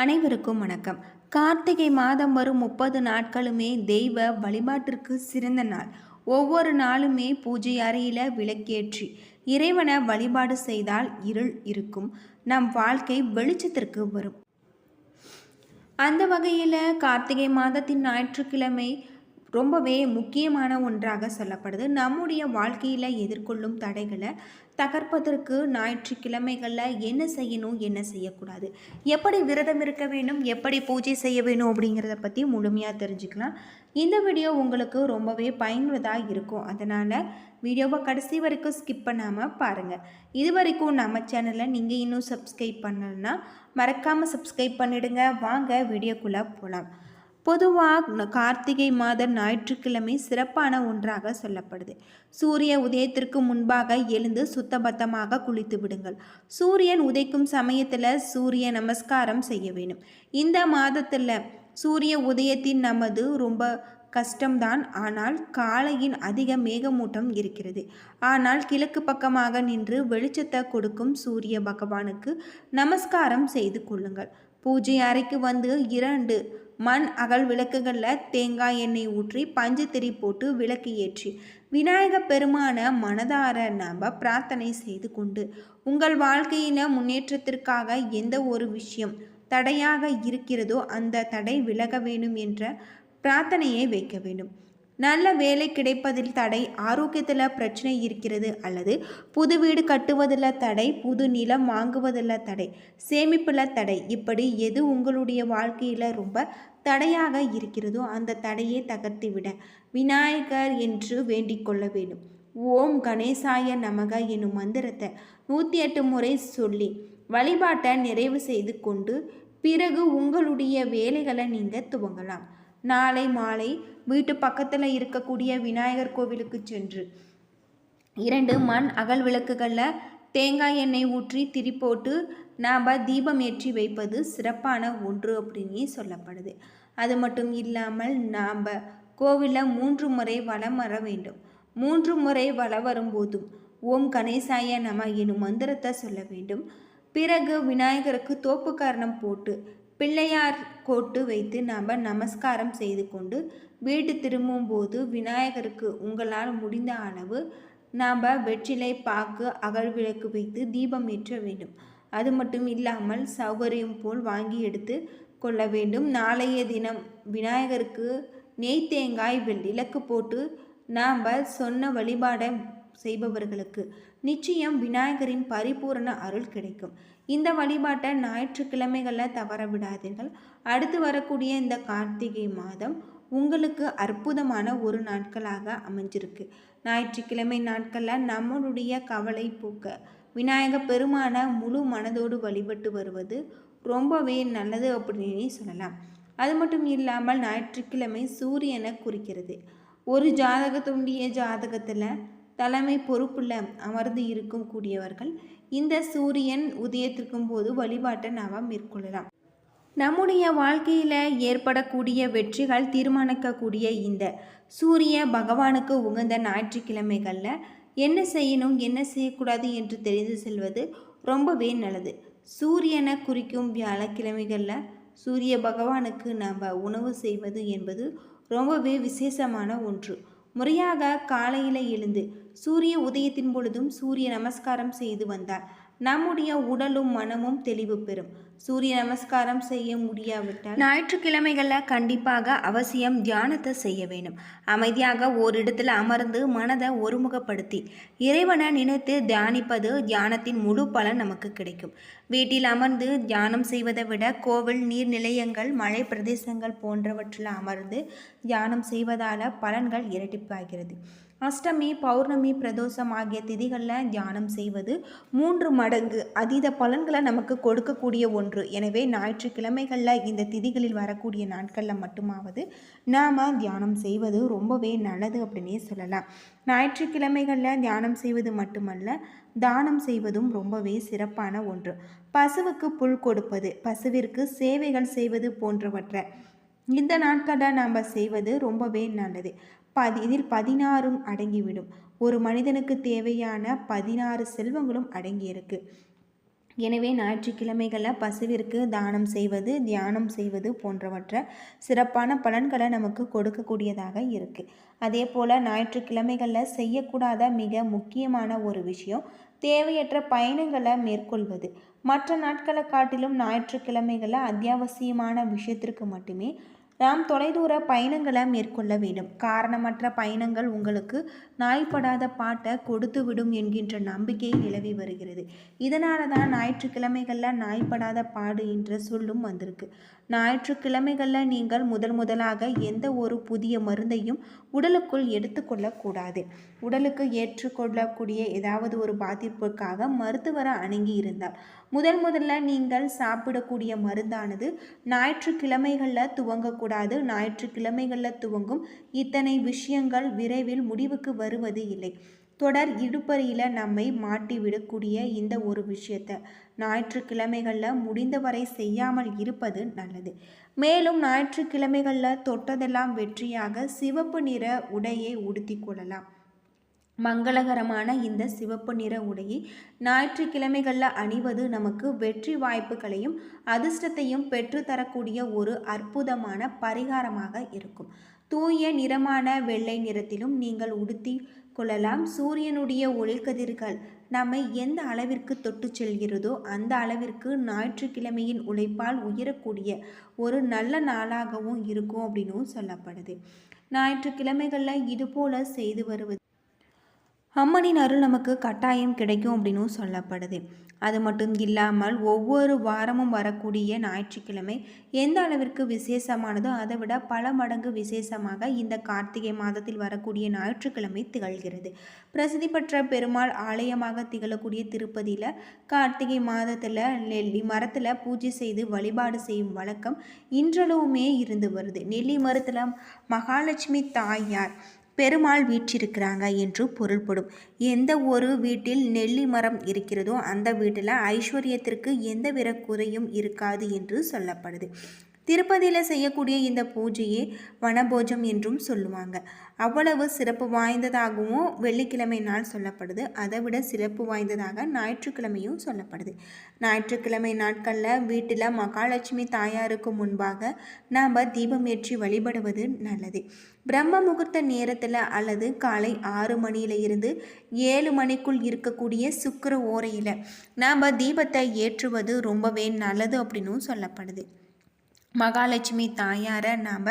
அனைவருக்கும் வணக்கம். கார்த்திகை மாதம் வரும் முப்பது நாட்களுமே தெய்வ வழிபாட்டிற்கு சிறந்த நாள். ஒவ்வொரு நாளுமே பூஜை அறையில் விளக்கேற்றி இறைவனை வழிபாடு செய்தால் இருள் இருக்கும். நம் வாழ்க்கை வெளிச்சத்திற்கு வரும். அந்த வகையில் கார்த்திகை மாதத்தின் ஞாயிற்றுக்கிழமை ரொம்பவே முக்கியமான ஒன்றாக சொல்லப்படுது. நம்முடைய வாழ்க்கையில் எதிர்கொள்ளும் தடைகளை தகர்ப்பதற்கு ஞாயிற்றுக்கிழமைகளில் என்ன செய்யணும் என்ன செய்யக்கூடாது? எப்படி விரதம் இருக்க வேண்டும் எப்படி பூஜை செய்ய வேணும் அப்படிங்கிறத பற்றி முழுமையாக தெரிஞ்சுக்கலாம். இந்த வீடியோ உங்களுக்கு ரொம்பவே பயனுள்ளதாக இருக்கும். அதனால் வீடியோவை கடைசி வரைக்கும் ஸ்கிப் பண்ணாமல் பாருங்கள் இது வரைக்கும் நம்ம சேனலை நீங்கள் இன்னும் சப்ஸ்கிரைப் பண்ணலன்னா மறக்காமல் சப்ஸ்கிரைப் பண்ணிவிடுங்க வாங்க வீடியோக்குள்ளே போகலாம் பொதுவாக கார்த்திகை மாத ஞாயிற்றுக்கிழமை சிறப்பான ஒன்றாக சொல்லப்படுது. சூரிய உதயத்திற்கு முன்பாக எழுந்து சுத்தபத்தமாக குளித்து விடுங்கள். சூரியன் உதைக்கும் சமயத்தில் சூரிய நமஸ்காரம் செய்ய வேணும் இந்த மாதத்தில் சூரிய உதயத்தின் நமது ரொம்ப கஷ்டம்தான். ஆனால் காலையின் அதிக மேகமூட்டம் இருக்கிறது. ஆனால் கிழக்கு பக்கமாக நின்று வெளிச்சத்தை கொடுக்கும் சூரிய பகவானுக்கு நமஸ்காரம் செய்து கொள்ளுங்கள். பூஜை அறைக்கு வந்து இரண்டு மண் அகல் விளக்குகளில் தேங்காய் எண்ணெய் ஊற்றி பஞ்சு திரி போட்டு விளக்கு ஏற்றி. விநாயக பெருமான மனதார நம்ப பிரார்த்தனை செய்து கொண்டு உங்கள் வாழ்க்கையில் முன்னேற்றத்திற்காக எந்த ஒரு விஷயம் தடையாக இருக்கிறதோ அந்த தடை விலக வேண்டும் என்ற பிரார்த்தனையை வைக்க வேண்டும். நல்ல வேலை கிடைப்பதில் தடை ஆரோக்கியத்தில் பிரச்சனை இருக்கிறது அல்லது புது வீடு கட்டுவதில் தடை புது நிலம் வாங்குவதில் தடை சேமிப்பில் தடை. இப்படி எது உங்களுடைய வாழ்க்கையில் ரொம்ப தடையாக இருக்கிறதோ அந்த தடையை தகர்த்துவிட விநாயகர் என்று வேண்டிக் கொள்ள வேண்டும். ஓம் கணேசாய நமக என்னும் மந்திரத்தை நூற்றி எட்டு முறை சொல்லி வழிபாட்டை நிறைவு செய்து கொண்டு பிறகு உங்களுடைய வேலைகளை நீங்கள் துவங்கலாம். நாளை மாலை வீட்டு பக்கத்தில் இருக்கக்கூடிய விநாயகர் கோவிலுக்கு சென்று. இரண்டு மண் அகல் விளக்குகளில் தேங்காய் எண்ணெய் ஊற்றி திரி போட்டு நாம் தீபம் ஏற்றி வைப்பது சிறப்பான ஒன்று அப்படின்னு சொல்லப்படுது. அது மட்டும் இல்லாமல் நாம் கோவிலில் மூன்று முறை வலம் வர வேண்டும். மூன்று முறை வள வரும்போதும் ஓம் கணேசாய நம எனும் மந்திரத்தை சொல்ல வேண்டும். பிறகு விநாயகருக்கு தோப்பு காரணம் போட்டு பிள்ளையார் கோட்டு வைத்து நாம் நமஸ்காரம் செய்து கொண்டு வீடு திரும்பும்போது விநாயகருக்கு உங்களால் முடிந்த அளவு நாம் வெற்றிலை பாக்கு அகல் விளக்கு வைத்து தீபம் ஏற்ற வேண்டும். அது மட்டும் இல்லாமல் சௌகரியம் போல் வாங்கி எடுத்து கொள்ள வேண்டும். நாளைய தினம் விநாயகருக்கு நெய் தேங்காய் விளக்கு போட்டு நாம் சொன்ன வழிபாடை செய்பவர்களுக்கு நிச்சயம் விநாயகரின் பரிபூரண அருள் கிடைக்கும். இந்த வழிபாட்டை ஞாயிற்றுக்கிழமைகளில் தவற விடாதீர்கள். அடுத்து வரக்கூடிய இந்த கார்த்திகை மாதம் உங்களுக்கு அற்புதமான ஒரு நாட்களாக அமைஞ்சிருக்கு. ஞாயிற்றுக்கிழமை நாட்களில் நம்மளுடைய கவலை போக்க விநாயக பெருமான முழு மனதோடு வழிபட்டு வருவது ரொம்பவே நல்லது அப்படின்னு சொல்லலாம். அது மட்டும் இல்லாமல் ஞாயிற்றுக்கிழமை சூரியனை குறிக்கிறது. ஒரு ஜாதகத்துடைய ஜாதகத்தில் தலைமை பொறுப்பில் அமர்ந்து இருக்கும் கூடியவர்கள் இந்த சூரியன் உதயத்திற்கும் போது வழிபாட்டை நாம் மேற்கொள்ளலாம். நம்முடைய வாழ்க்கையில் ஏற்படக்கூடிய வெற்றிகள் தீர்மானிக்கக்கூடிய இந்த சூரிய பகவானுக்கு உகந்த ஞாயிற்றுக்கிழமைகளில் என்ன செய்யணும் என்ன செய்யக்கூடாது என்று தெரிந்து செல்வது ரொம்பவே நல்லது. சூரியனை குறிக்கும் வியாழக்கிழமைகளில் சூரிய பகவானுக்கு நாம் உணவு செய்வது என்பது ரொம்பவே விசேஷமான ஒன்று. முறையாக காலையில் எழுந்து சூரிய உதயத்தின் பொழுதும் சூரிய நமஸ்காரம் செய்து வந்தார். நம்முடைய உடலும் மனமும் தெளிவு பெறும். சூரிய நமஸ்காரம் செய்ய முடியாவிட்டால் ஞாயிற்றுக்கிழமைகளில் கண்டிப்பாக அவசியம் தியானத்தை செய்ய வேண்டும். அமைதியாக ஓரிடத்தில் அமர்ந்து மனதை ஒருமுகப்படுத்தி இறைவனை நினைத்து தியானிப்பது தியானத்தின் முழு பலன் நமக்கு கிடைக்கும். வீட்டில் அமர்ந்து தியானம் செய்வதை விட கோவில் நீர்நிலையங்கள் மழை பிரதேசங்கள் போன்றவற்றில் அமர்ந்து தியானம் செய்வதால் பலன்கள் இரட்டிப்பாகிறது. அஷ்டமி பௌர்ணமி பிரதோஷம் ஆகிய திதிகளில் தியானம் செய்வது மூன்று மடங்கு அதீத பலன்களை நமக்கு கொடுக்கக்கூடிய ஒன்று. எனவே ஞாயிற்றுக்கிழமைகளில் இந்த திதிகளில் வரக்கூடிய நாட்களில் மட்டுமாவது நாம் தியானம் செய்வது ரொம்பவே நல்லது அப்படின்னே சொல்லலாம். ஞாயிற்றுக்கிழமைகளில் தியானம் செய்வது மட்டுமல்ல தானம் செய்வதும் ரொம்பவே சிறப்பான ஒன்று. பசுவுக்கு புல் கொடுப்பது பசுவிற்கு சேவைகள் செய்வது போன்றவற்றை இந்த நாட்களில் நாம் செய்வது ரொம்பவே நல்லது. பதி இதில் பதினாறும் அடங்கிவிடும். ஒரு மனிதனுக்கு தேவையான பதினாறு செல்வங்களும் அடங்கியிருக்கு. எனவே ஞாயிற்றுக்கிழமைகளில் பசுவிற்கு தானம் செய்வது தியானம் செய்வது போன்றவற்றை சிறப்பான பலன்களை நமக்கு கொடுக்கக்கூடியதாக இருக்குது அதே போல் ஞாயிற்றுக்கிழமைகளில் செய்யக்கூடாத மிக முக்கியமான ஒரு விஷயம் தேவையற்ற பயணங்களை மேற்கொள்வது. மற்ற நாட்களை காட்டிலும் ஞாயிற்றுக்கிழமைகளில் அத்தியாவசியமான விஷயத்திற்கு மட்டுமே நாம் தொலைதூர பயணங்களை மேற்கொள்ள வேண்டும். காரணமற்ற பயணங்கள் உங்களுக்கு நாய்ப்படாத பாட்டை கொடுத்து விடும் என்கின்ற நம்பிக்கை நிலவி வருகிறது. இதனால தான் ஞாயிற்றுக்கிழமைகளில் நாய்ப்படாத பாடு என்ற சொல்லும் வந்திருக்கு. ஞாயிற்றுக்கிழமைகளில் நீங்கள் முதல் முதலாக எந்த ஒரு புதிய மருந்தையும் உடலுக்குள் எடுத்துக்கொள்ளக்கூடாது. உடலுக்கு ஏற்றுக்கொள்ளக்கூடிய ஏதாவது ஒரு பாதிப்புக்காக மருத்துவரை அணுகி இருந்தால். முதல் முதல்ல நீங்கள் சாப்பிடக்கூடிய மருந்தானது ஞாயிற்றுக்கிழமைகளில் கூடாது ஞாயிற்றுக்கிழமைகளில் துவங்கும் இத்தனை விஷயங்கள் விரைவில் முடிவுக்கு வருவது இல்லை. தொடர் இடுப்பறியில் நம்மை மாட்டிவிடக்கூடிய இந்த ஒரு விஷயத்தை ஞாயிற்றுக்கிழமைகளில் முடிந்தவரை செய்யாமல் இருப்பது நல்லது. மேலும் ஞாயிற்றுக்கிழமைகளில் தொட்டதெல்லாம் வெற்றியாக சிவப்பு நிற உடையை உடுத்தி கொள்ளலாம். மங்களகரமான இந்த சிவப்பு நிற உடையை ஞாயிற்றுக்கிழமைகளில் அணிவது நமக்கு வெற்றி வாய்ப்புகளையும் அதிர்ஷ்டத்தையும் பெற்றுத்தரக்கூடிய ஒரு அற்புதமான பரிகாரமாக இருக்கும். தூய நிறமான வெள்ளை நிறத்திலும் நீங்கள் உடுத்தி கொள்ளலாம். சூரியனுடைய ஒளிக்கதிர்கள் நம்மை எந்த அளவிற்கு தொட்டு செல்கிறதோ அந்த அளவிற்கு ஞாயிற்றுக்கிழமையின் உழைப்பால் உயரக்கூடிய ஒரு நல்ல நாளாகவும் இருக்கும் அப்படின்னும் சொல்லப்படுது. ஞாயிற்றுக்கிழமைகளில் இதுபோல செய்து வருவது அம்மனின் அருள் நமக்கு கட்டாயம் கிடைக்கும் அப்படின்னும் சொல்லப்படுது. அது மட்டும் இல்லாமல் ஒவ்வொரு வாரமும் வரக்கூடிய ஞாயிற்றுக்கிழமை எந்த அளவிற்கு விசேஷமானதோ அதை விட பல மடங்கு விசேஷமாக இந்த கார்த்திகை மாதத்தில் வரக்கூடிய ஞாயிற்றுக்கிழமை திகழ்கிறது. பிரசித்தி பெற்ற பெருமாள் ஆலயமாக திகழக்கூடிய திருப்பதியில் கார்த்திகை மாதத்தில் நெல்லி மரத்தில் பூஜை செய்து வழிபாடு செய்யும் வழக்கம் இன்றளவுமே இருந்து வருது. நெல்லி மரத்தில் மகாலட்சுமி தாயார் பெருமாள் வீற்றிருக்கிறாங்க என்று பொருள்படும். எந்த ஒரு வீட்டில் நெல்லி மரம் இருக்கிறதோ அந்த வீட்டில் ஐஸ்வர்யத்திற்கு எந்தவித குறையும் இருக்காது என்று சொல்லப்படுது. திருப்பதியில் செய்யக்கூடிய இந்த பூஜையே வனபோஜம் என்றும் சொல்லுவாங்க. அவ்வளவு சிறப்பு வாய்ந்ததாகவும் வெள்ளிக்கிழமை நாள் சொல்லப்படுது. அதை விட சிறப்பு வாய்ந்ததாக ஞாயிற்றுக்கிழமையும் சொல்லப்படுது. ஞாயிற்றுக்கிழமை நாட்களில் வீட்டில் மகாலட்சுமி தாயாருக்கு முன்பாக நாம் தீபம் ஏற்றி வழிபடுவது நல்லது. பிரம்ம முகூர்த்த நேரத்தில் அல்லது காலை ஆறு மணியில இருந்து ஏழு மணிக்குள் இருக்கக்கூடிய சுக்கர ஓரையில் நாம் தீபத்தை ஏற்றுவது ரொம்பவே நல்லது அப்படின்னும் சொல்லப்படுது. மகாலட்சுமி தாயாரை நாம்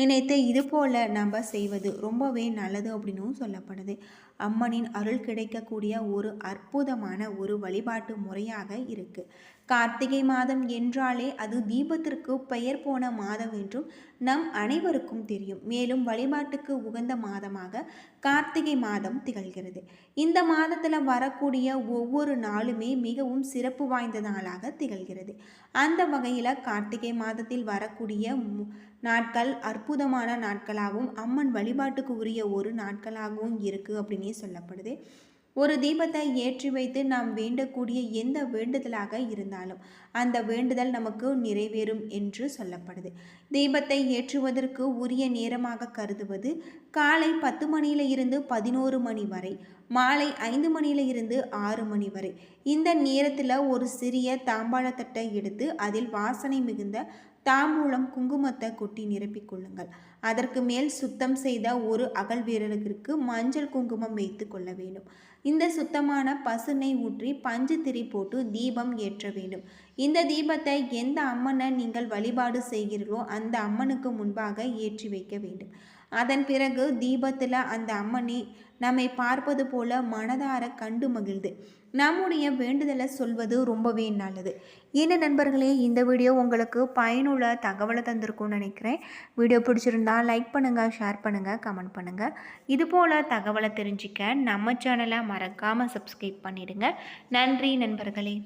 நினைத்து இது போல் நம்ம செய்வது ரொம்பவே நல்லது அப்படின்னும் சொல்லப்படுது. அம்மனின் அருள் கிடைக்கக்கூடிய ஒரு அற்புதமான ஒரு வழிபாட்டு முறையாக இருக்கு. கார்த்திகை மாதம் என்றாலே அது தீபத்திற்கு பெயர் போன மாதம் என்றும் நம் அனைவருக்கும் தெரியும். மேலும் வழிபாட்டுக்கு உகந்த மாதமாக கார்த்திகை மாதம் திகழ்கிறது. இந்த மாதத்தில் வரக்கூடிய ஒவ்வொரு நாளுமே மிகவும் சிறப்பு வாய்ந்த நாளாக திகழ்கிறது. அந்த வகையில் கார்த்திகை மாதத்தில் வரக்கூடிய நாட்கள் அற்புதமான நாட்களாகவும் அம்மன் வழிபாட்டுக்கு உரிய ஒரு நாட்களாகவும் இருக்குது அப்படின்னே சொல்லப்படுது. ஒரு தீபத்தை ஏற்றி வைத்து நாம் வேண்டக்கூடிய எந்த வேண்டுதலாக இருந்தாலும் அந்த வேண்டுதல் நமக்கு நிறைவேறும் என்று சொல்லப்படுது. தீபத்தை ஏற்றுவதற்கு உரிய நேரமாக கருதுவது காலை பத்து மணியில இருந்து பதினோரு மணி வரை மாலை ஐந்து மணியில இருந்து ஆறு மணி வரை. இந்த நேரத்தில் ஒரு சிறிய தாம்பாளத்தட்டை எடுத்து அதில் வாசனை மிகுந்த தாம்பூலம் குங்குமத்தை கொட்டி நிரப்பிக் கொள்ளுங்கள். அதற்கு மேல் சுத்தம் செய்த ஒரு அகல் வீரருக்கு மஞ்சள் குங்குமம் வைத்து கொள்ள வேண்டும். இந்த சுத்தமான பசுனை ஊற்றி பஞ்சு திரி போட்டு தீபம் ஏற்ற வேண்டும். இந்த தீபத்தை எந்த அம்மனை நீங்கள் வழிபாடு செய்கிறீர்களோ அந்த அம்மனுக்கு முன்பாக ஏற்றி வைக்க வேண்டும். அதன் பிறகு தீபத்தில் அந்த அம்மனை நம்மை பார்ப்பது போல மனதார கண்டு மகிழ்ந்து. நம்முடைய வேண்டுதலை சொல்வது ரொம்பவே நல்லது. என்ன நண்பர்களே இந்த வீடியோ உங்களுக்கு பயனுள்ள தகவலை தந்திருக்கும்னு நினைக்கிறேன். வீடியோ பிடிச்சிருந்தா லைக் பண்ணுங்கள் ஷேர் பண்ணுங்கள் கமெண்ட் பண்ணுங்கள் இது போல் தகவலை தெரிஞ்சிக்க நம்ம சேனலை மறக்காமல் சப்ஸ்கிரைப் பண்ணிடுங்க. நன்றி நண்பர்களே.